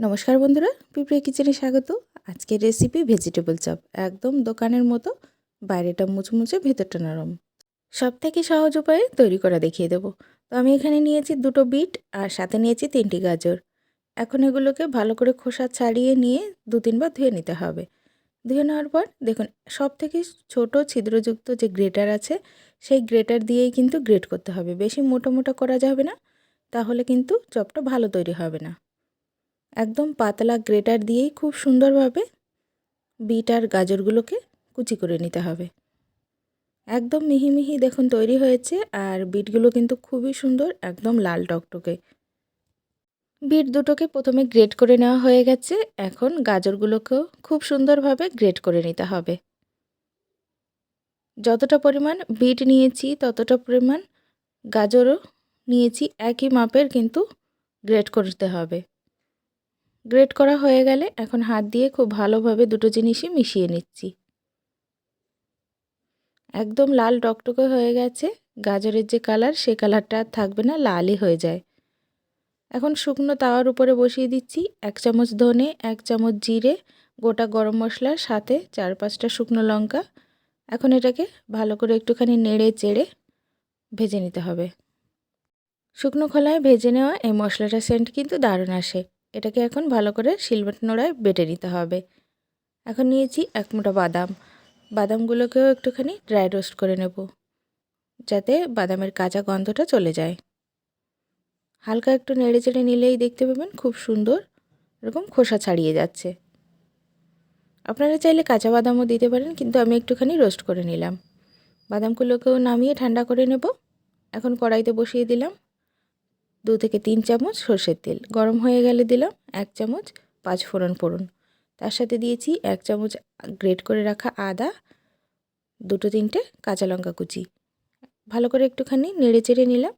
নমস্কার বন্ধুরা, পিঁপড়ে কিচেনে স্বাগত। আজকের রেসিপি ভেজিটেবল চপ একদম দোকানের মতো, বাইরেটা মুচমুচে, ভেতরটা নরম। সব থেকে সহজ উপায়ে তৈরি করা দেখিয়ে দেবো। তো আমি এখানে নিয়েছি দুটো বিট আর সাথে নিয়েছি তিনটি গাজর। এখন এগুলোকে ভালো করে খোসা ছাড়িয়ে নিয়ে দু তিনবার ধুয়ে নিতে হবে। ধুয়ে নেওয়ার পর দেখুন সব থেকে ছোট ছিদ্রযুক্ত যে গ্রেটার আছে, সেই গ্রেটার দিয়েই কিন্তু গ্রেট করতে হবে। বেশি মোটা মোটা করা যাবে না, তাহলে কিন্তু চপটা ভালো তৈরি হবে না। একদম পাতলা গ্রেটার দিয়েই খুব সুন্দরভাবে বিট আর গাজরগুলোকে কুচি করে নিতে হবে। একদম মিহি মিহি দেখুন তৈরি হয়েছে আর বিটগুলো কিন্তু খুবই সুন্দর, একদম লাল টকটকে। বিট দুটোকে প্রথমে গ্রেট করে নেওয়া হয়ে গেছে, এখন গাজরগুলোকেও খুব সুন্দরভাবে গ্রেট করে নিতে হবে। যতটা পরিমাণ বিট নিয়েছি, ততটা পরিমাণ গাজরও নিয়েছি, একই মাপের কিন্তু গ্রেট করতে হবে। গ্রেট করা হয়ে গেলে এখন হাত দিয়ে খুব ভালোভাবে দুটো জিনিসই মিশিয়ে নিচ্ছি। একদম লাল টকটকে হয়ে গেছে, গাজরের যে কালার সে কালারটা আর থাকবে না, লালই হয়ে যায়। এখন শুকনো তাওয়ার উপরে বসিয়ে দিচ্ছি, এক চামচ ধনে, এক চামচ জিরে, গোটা গরম মশলার সাথে চার পাঁচটা শুকনো লঙ্কা। এখন এটাকে ভালো করে একটুখানি নেড়ে চেড়ে ভেজে নিতে হবে। শুকনো খোলায় ভেজে নেওয়া এই মশলাটার সেন্ট কিন্তু দারুণ আসে। এটাকে এখন ভালো করে শিলবাট নোড়ায় বেটে নিতে হবে। এখন নিয়েছি এক মোটা বাদাম। বাদামগুলোকেও একটুখানি ড্রাই রোস্ট করে নেব, যাতে বাদামের কাঁচা গন্ধটা চলে যায়। হালকা একটু নেড়ে চেড়ে নিলেই দেখতে পাবেন খুব সুন্দর এরকম খোসা ছাড়িয়ে যাচ্ছে। আপনারা চাইলে কাঁচা বাদামও দিতে পারেন, কিন্তু আমি একটুখানি রোস্ট করে নিলাম। বাদামগুলোকেও নামিয়ে ঠান্ডা করে নেব। এখন কড়াইতে বসিয়ে দিলাম। দু থেকে তিন চামচ সর্ষের তেল। গরম হয়ে গেলে দিলাম এক চামচ পাঁচ ফোড়ন ফোড়ন। তার সাথে দিয়েছি এক চামচ গ্রেট করে রাখা আদা, দুটো তিনটে কাঁচা লঙ্কা কুচি। ভালো করে একটুখানি নেড়ে চেড়ে নিলাম।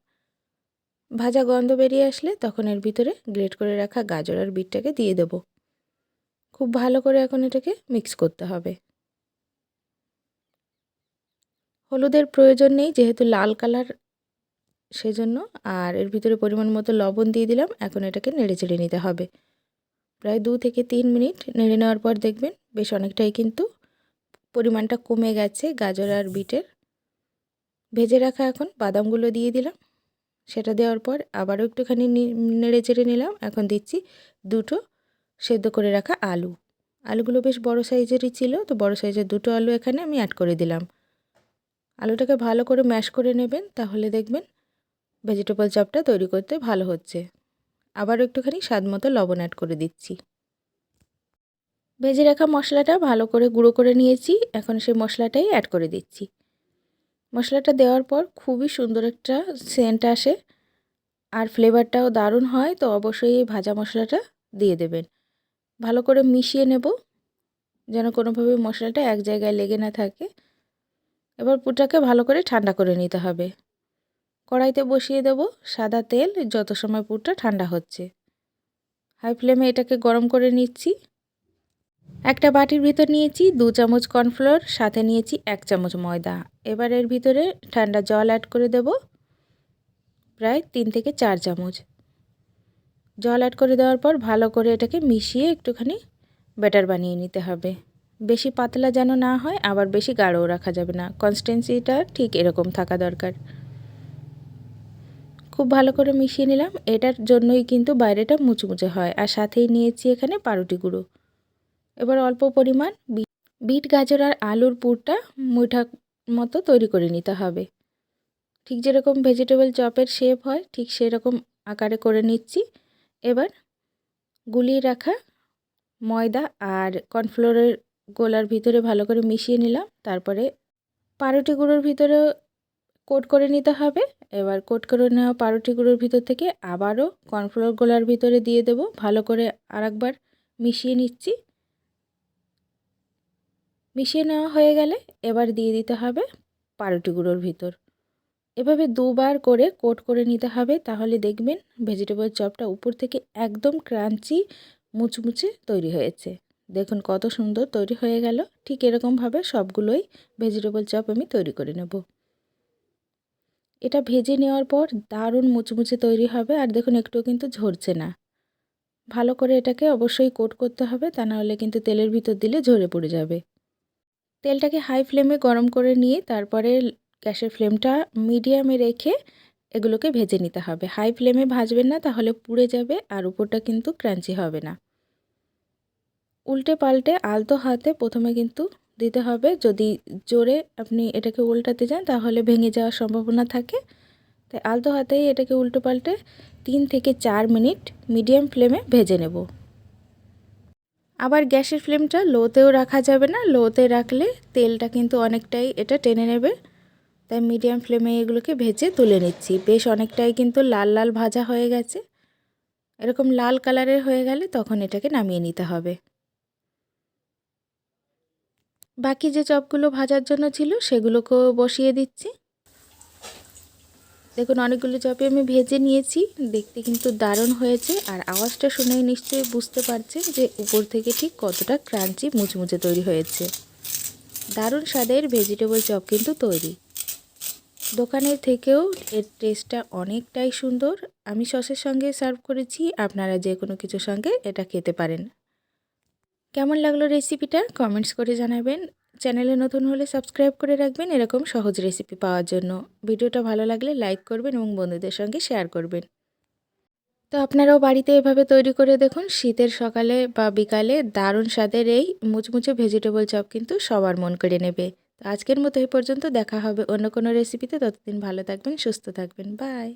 ভাজা গন্ধ বেরিয়ে আসলে তখন এর ভিতরে গ্রেট করে রাখা গাজর আর বিটটাকে দিয়ে দেবো। খুব ভালো করে এখন এটাকে মিক্স করতে হবে। হলুদের প্রয়োজন নেই, যেহেতু লাল কালার সেজন্য আর এর ভিতরে পরিমাণ মতো লবণ দিয়ে দিলাম। এখন এটাকে নেড়ে চেড়ে নিতে হবে। প্রায় দু থেকে তিন মিনিট নেড়ে নেওয়ার পর দেখবেন বেশ অনেকটাই কিন্তু পরিমাণটা কমে গেছে গাজর আর বিটের। ভেজে রাখা এখন বাদামগুলো দিয়ে দিলাম। সেটা দেওয়ার পর আবারও একটুখানি নেড়ে চেড়ে নিলাম। এখন দিচ্ছি দুটো সেদ্ধ করে রাখা আলু। আলুগুলো বেশ বড় সাইজেরই ছিল, তো বড় সাইজের দুটো আলু এখানে আমি অ্যাড করে দিলাম। আলুটাকে ভালো করে ম্যাশ করে নেবেন, তাহলে দেখবেন ভেজিটেবল চপটা তৈরি করতে ভালো হচ্ছে। আবার একটুখানি স্বাদ মতো লবণ অ্যাড করে দিচ্ছি। ভেজে রাখা মশলাটা ভালো করে গুঁড়ো করে নিয়েছি, এখন সেই মশলাটাই অ্যাড করে দিচ্ছি। মশলাটা দেওয়ার পর খুবই সুন্দর একটা সেন্ট আসে, আর ফ্লেভারটাও দারুণ হয়, তো অবশ্যই এই ভাজা মশলাটা দিয়ে দেবেন। ভালো করে মিশিয়ে নেব, যেন কোনোভাবে মশলাটা এক জায়গায় লেগে না থাকে। এবার পুটাকে ভালো করে ঠান্ডা করে নিতে হবে। কড়াইতে বসিয়ে দেব সাদা তেল, যত সময় পুরটা ঠান্ডা হচ্ছে। হাই ফ্লেমে এটাকে গরম করে নিচ্ছি। একটা বাটির ভিতর নিয়েছি দু চামচ কর্নফ্লোর, সাথে নিয়েছি এক চামচ ময়দা। এবার এর ভিতরে ঠান্ডা জল অ্যাড করে দেব, প্রায় তিন থেকে চার চামচ। জল অ্যাড করে দেওয়ার পর ভালো করে এটাকে মিশিয়ে একটুখানি ব্যাটার বানিয়ে নিতে হবে। বেশি পাতলা যেন না হয়, আবার বেশি গাঢ়ও রাখা যাবে না। কনস্টেন্সিটা ঠিক এরকম থাকা দরকার। খুব ভালো করে মিশিয়ে নিলাম। এটার জন্যই কিন্তু বাইরেটা মুচমুচে হয়। আর সাথেই নিয়েছি এখানে পাউরুটি গুঁড়ো। এবার অল্প পরিমাণ বিট গাজর আর আলুর পুরটা মুঠা মতো তৈরি করে নিতে হবে। ঠিক যেরকম ভেজিটেবল চপের শেপ হয়, ঠিক সেরকম আকারে করে নিচ্ছি। এবার গুলিয়ে রাখা ময়দা আর কর্নফ্লোরের গোলার ভিতরে ভালো করে মিশিয়ে নিলাম। তারপরে পাউরুটি গুঁড়োর ভিতরে কোট করে নিতে হবে। এবার কোট করে নেওয়া পাউরুটি গুঁড়োর ভিতর থেকে আবারও কর্নফ্লোর গোলার ভিতরে দিয়ে দেব। ভালো করে আরেকবার মিশিয়ে নিচ্ছি। মিশিয়ে নেওয়া হয়ে গেলে এবার দিয়ে দিতে হবে পাউরুটি গুঁড়োর ভিতর। এভাবে দুবার করে কোট করে নিতে হবে। তাহলে দেখবেন ভেজিটেবল চপটা উপর থেকে একদম ক্রাঞ্চি, মুচমুচে তৈরি হয়েছে। দেখুন কত সুন্দর তৈরি হয়ে গেল। ঠিক এরকমভাবে সবগুলোই ভেজিটেবল চপ আমি তৈরি করে নেব। এটা ভেজে নেওয়ার পর দারুণ মুচমুচে তৈরি হবে আর দেখুন একটুও কিন্তু ঝরছে না। ভালো করে এটাকে অবশ্যই কোট করতে হবে, তা নাহলে কিন্তু তেলের ভিতর দিলে ঝরে পড়ে যাবে। তেলটাকে হাই ফ্লেমে গরম করে নিয়ে তারপরে গ্যাসের ফ্লেমটা মিডিয়ামে রেখে এগুলোকে ভেজে নিতে হবে। হাই ফ্লেমে ভাজবেন না, তাহলে পুড়ে যাবে আর উপরটা কিন্তু ক্রাঞ্চি হবে না। উল্টে পাল্টে আলতো হাতে প্রথমে কিন্তু দিতে হবে। যদি জোরে আপনি এটাকে উল্টাতে যান, তাহলে ভেঙে যাওয়ার সম্ভাবনা থাকে। তাই আলতো হাতেই এটাকে উল্টো পাল্টে তিন থেকে চার মিনিট মিডিয়াম ফ্লেমে ভেজে নেব। আবার গ্যাসের ফ্লেমটা লোতেও রাখা যাবে না। লোতে রাখলে তেলটা কিন্তু অনেকটাই এটা টেনে নেবে। তাই মিডিয়াম ফ্লেমে এগুলোকে ভেজে তুলে নিচ্ছি। বেশ অনেকটাই কিন্তু লাল লাল ভাজা হয়ে গেছে। এরকম লাল কালারের হয়ে গেলে তখন এটাকে নামিয়ে নিতে হবে। বাকি যে চপগুলো ভাজার জন্য ছিল সেগুলোকেও বসিয়ে দিচ্ছি। দেখুন, অনেকগুলো চপে আমি ভেজে নিয়েছি। দেখতে কিন্তু দারুণ হয়েছে আর আওয়াজটা শুনে নিশ্চয়ই বুঝতে পারছেন যে উপর থেকে ঠিক কতটা ক্রাঞ্চি মুচমুচে তৈরি হয়েছে। দারুণ স্বাদের ভেজিটেবল চপ কিন্তু তৈরি। দোকানের থেকেও এর টেস্টটা অনেকটাই সুন্দর। আমি সসের সঙ্গে সার্ভ করেছি, আপনারা যে কোনো কিছুর সঙ্গে এটা খেতে পারেন। কেমন লাগল রেসিপিটা কমেন্টস করে জানাবেন। চ্যানেলে নতুন হলে সাবস্ক্রাইব করে রাখবেন। এরকম সহজ রেসিপি পাওয়ার জন্য। ভিডিওটা ভালো লাগলে লাইক করবেন এবং বন্ধুদের সঙ্গে শেয়ার করবেন। তো আপনারাও বাড়িতে এভাবে তৈরি করে দেখুন। শীতের সকালে বা বিকালে দারুণ স্বাদের এই মুচমুচে ভেজিটেবল চপ কিন্তু সবার মন করে নেবে। তো আজকের মতো এই পর্যন্ত দেখা হবে অন্য কোনো রেসিপিতে ততদিন ভালো থাকবেন, সুস্থ থাকবেন। বাই